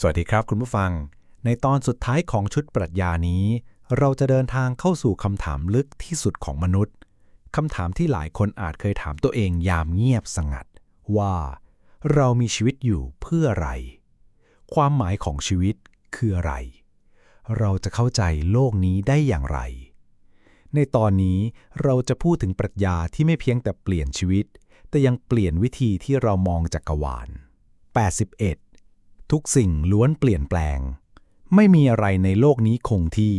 สวัสดีครับคุณผู้ฟัง ในตอนสุดท้ายของชุดปรัชญานี้ เราจะเดินทางเข้าสู่คำถามลึกที่สุดของมนุษย์คำถามที่หลายคนอาจเคยถามตัวเองยามเงียบสงัด ว่า เรามีชีวิตอยู่เพื่ออะไร ความหมายของชีวิตคืออะไร เราจะเข้าใจโลกนี้ได้อย่างไร ในตอนนี้เราจะพูดถึงปรัชญาที่ไม่เพียงแต่เปลี่ยนชีวิต แต่ยังเปลี่ยนวิธีที่เรามองจักรวาล81 ทุกสิ่งล้วนเปลี่ยนแปลง ไม่มีอะไรในโลกนี้คงที่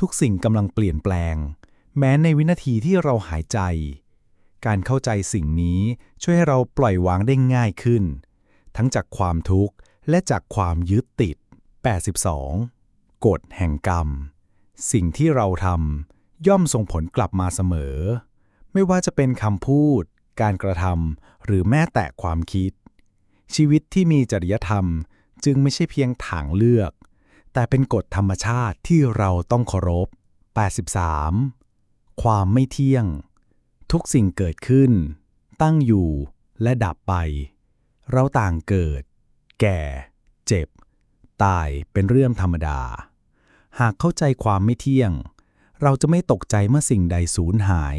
ทุกสิ่งกำลังเปลี่ยนแปลง แม้ในวินาทีที่เราหายใจ การเข้าใจสิ่งนี้ช่วยให้เราปล่อยวางได้ง่ายขึ้น ทั้งจากความทุกข์และจากความยึดติด 82 กฎแห่งกรรม สิ่งที่เราทำย่อมส่งผลกลับมาเสมอ ไม่ว่าจะเป็นคำพูด การกระทำหรือแม้แต่ความคิดชีวิตที่มีจริยธรรม จึงไม่ใช่เพียงทางเลือก แต่เป็นกฎธรรมชาติที่เราต้องเคารพ 83 ความไม่เที่ยง ทุกสิ่งเกิดขึ้น ตั้งอยู่และดับไป เราต่างเกิด แก่ เจ็บ ตายเป็นเรื่องธรรมดา หากเข้าใจความไม่เที่ยง เราจะไม่ตกใจเมื่อสิ่งใดสูญหาย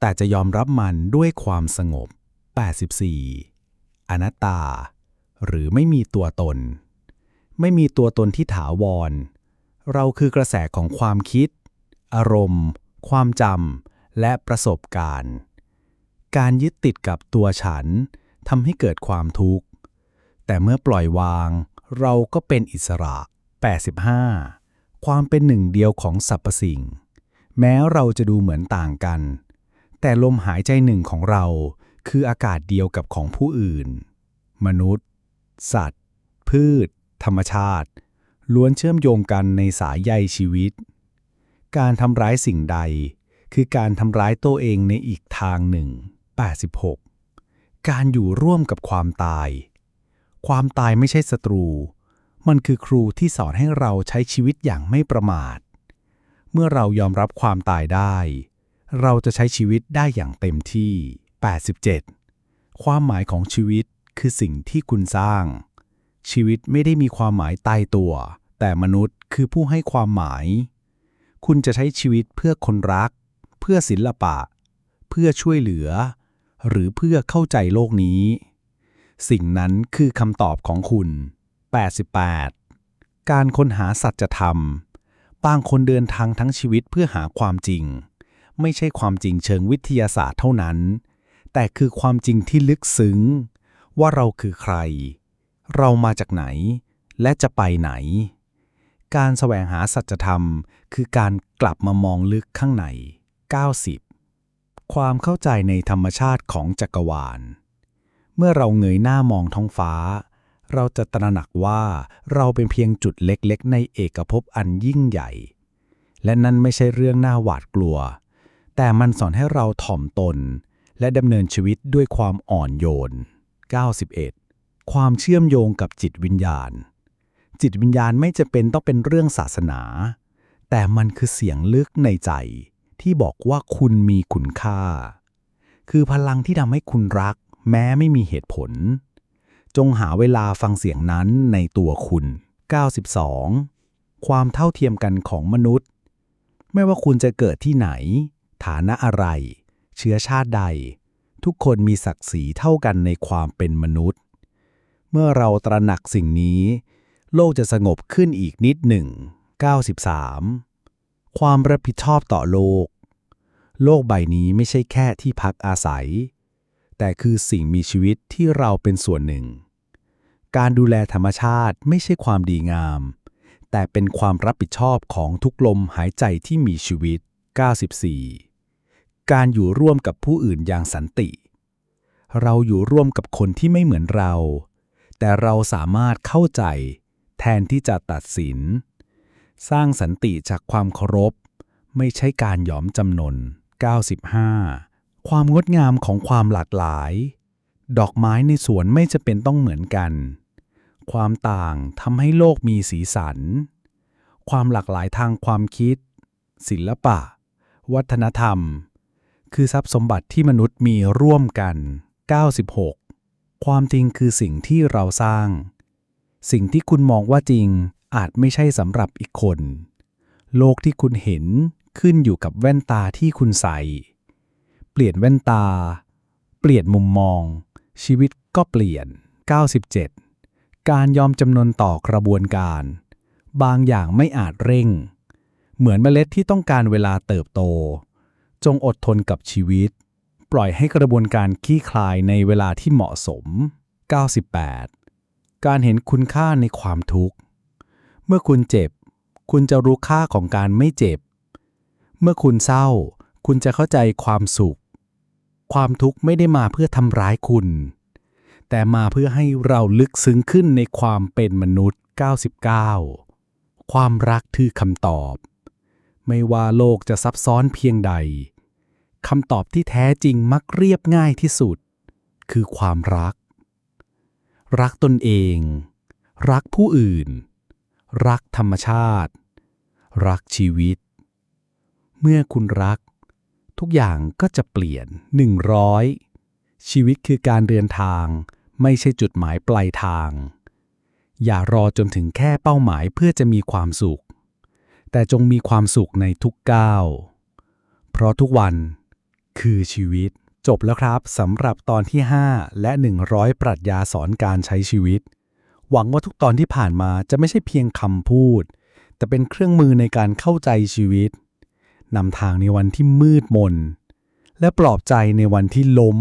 แต่จะยอมรับมันด้วยความสงบ 84 อนัตตา หรือไม่มีตัวตน ไม่มีตัวตนที่ถาวร เราคือกระแสของความคิด อารมณ์ ความจำและประสบการณ์ การยึดติดกับตัวฉันทำให้เกิดความทุกข์ แต่เมื่อปล่อยวาง เราก็เป็นอิสระ 85 ความเป็นหนึ่งเดียวของสรรพสิ่ง แม้เราจะดูเหมือนต่างกัน แต่ลมหายใจหนึ่งของเราคืออากาศเดียวกับของผู้อื่น มนุษย์ สัตว์ พืช ธรรมชาติ ล้วนเชื่อมโยงกันในสายใยชีวิต การทำร้ายสิ่งใด คือการทำร้ายตัวเองในอีกทางหนึ่ง 86 การอยู่ร่วมกับความตาย ความตายไม่ใช่ศัตรู มันคือครูที่สอนให้เราใช้ชีวิตอย่างไม่ประมาท เมื่อเรายอมรับความตายได้ เราจะใช้ชีวิตได้อย่างเต็มที่ 87 ความหมายของชีวิต คือสิ่งที่คุณสร้าง ชีวิตไม่ได้มีความหมายตายตัว แต่มนุษย์คือผู้ให้ความหมาย คุณจะใช้ชีวิตเพื่อคนรัก เพื่อศิลปะ เพื่อช่วยเหลือ หรือเพื่อเข้าใจโลกนี้ สิ่งนั้นคือคำตอบของคุณ 88 การค้นหาสัจธรรม บางคนเดินทางทั้งชีวิตเพื่อหาความจริง ไม่ใช่ความจริงเชิงวิทยาศาสตร์เท่านั้น แต่คือความจริงที่ลึกซึ้ง ว่าเราคือใคร เรามาจากไหน และจะไปไหน การแสวงหาสัจธรรม คือการกลับมามองลึกข้างใน 90 ความเข้าใจในธรรมชาติของจักรวาล เมื่อเราเงยหน้ามองท้องฟ้า เราจะตระหนักว่าเราเป็นเพียงจุดเล็กๆ ในเอกภพอันยิ่งใหญ่ และนั่นไม่ใช่เรื่องน่าหวาดกลัว แต่มันสอนให้เราถ่อมตน และดำเนินชีวิตด้วยความอ่อนโยน 91 ความเชื่อมโยงกับจิตวิญญาณ จิตวิญญาณไม่จะเป็นต้องเป็นเรื่องศาสนา แต่มันคือเสียงลึกในใจ ที่บอกว่าคุณมีคุณค่า คือพลังที่ทำให้คุณรัก แม้ไม่มีเหตุผล จงหาเวลาฟังเสียงนั้นในตัวคุณ 92 ความเท่าเทียมกันของมนุษย์ ไม่ว่าคุณจะเกิดที่ไหน ฐานะอะไร เชื้อชาติใด ทุกคนมีศักดิ์ศรีเท่ากันในความเป็นมนุษย์ เมื่อเราตระหนักสิ่งนี้ โลกจะสงบขึ้นอีกนิดหนึ่ง 93 ความรับผิดชอบต่อโลก โลกใบนี้ไม่ใช่แค่ที่พักอาศัย แต่คือสิ่งมีชีวิตที่เราเป็นส่วนหนึ่ง การดูแลธรรมชาติไม่ใช่ความดีงาม แต่เป็นความรับผิดชอบของทุกลมหายใจที่มีชีวิต 94การอยู่ร่วมกับผู้อื่นอย่างสันติ เราอยู่ร่วมกับคนที่ไม่เหมือนเรา แต่เราสามารถเข้าใจ แทนที่จะตัดสิน สร้างสันติจากความเคารพ ไม่ใช่การยอมจำนน 95 ความงดงามของความหลากหลาย ดอกไม้ในสวนไม่จะเป็นต้องเหมือนกัน ความต่างทำให้โลกมีสีสัน ความหลากหลายทางความคิด ศิลปะ วัฒนธรรมคือทรัพย์สมบัติที่มนุษย์มีร่วมกัน 96 ความจริงคือสิ่งที่เราสร้าง สิ่งที่คุณมองว่าจริงอาจไม่ใช่สำหรับอีกคน โลกที่คุณเห็นขึ้นอยู่กับแว่นตาที่คุณใส่ เปลี่ยนแว่นตา เปลี่ยนมุมมอง ชีวิตก็เปลี่ยน 97 การยอมจำนนต่อกระบวนการ บางอย่างไม่อาจเร่ง เหมือนเมล็ดที่ต้องการเวลาเติบโต จงอดทนกับชีวิต ปล่อยให้กระบวนการขี้คลายในเวลาที่เหมาะสม 98 การเห็นคุณค่าในความทุกข์ เมื่อคุณเจ็บ คุณจะรู้ค่าของการไม่เจ็บ เมื่อคุณเศร้า คุณจะเข้าใจความสุข ความทุกข์ไม่ได้มาเพื่อทำร้ายคุณ แต่มาเพื่อให้เราลึกซึ้งขึ้นในความเป็นมนุษย์ 99 ความรักคือคำตอบ ไม่ว่าโลกจะซับซ้อนเพียงใด คำตอบที่แท้จริงมักเรียบง่ายที่สุด คือความรัก รักตนเอง รักผู้อื่น รักธรรมชาติ รักชีวิต เมื่อคุณรัก ทุกอย่างก็จะเปลี่ยน 100 ชีวิตคือการเดินทาง ไม่ใช่จุดหมายปลายทาง อย่ารอจนถึงแค่เป้าหมายเพื่อจะมีความสุข แต่จงมีความสุขในทุกก้าวเพราะทุกวัน คือชีวิต จบแล้วครับสำหรับตอนที่ 5 และ 100 ปรัชญาสอนการใช้ชีวิต หวังว่าทุกตอนที่ผ่านมาจะไม่ใช่เพียงคำพูด แต่เป็นเครื่องมือในการเข้าใจชีวิตนำทางในวันที่มืดมน และปลอบใจในวันที่ล้ม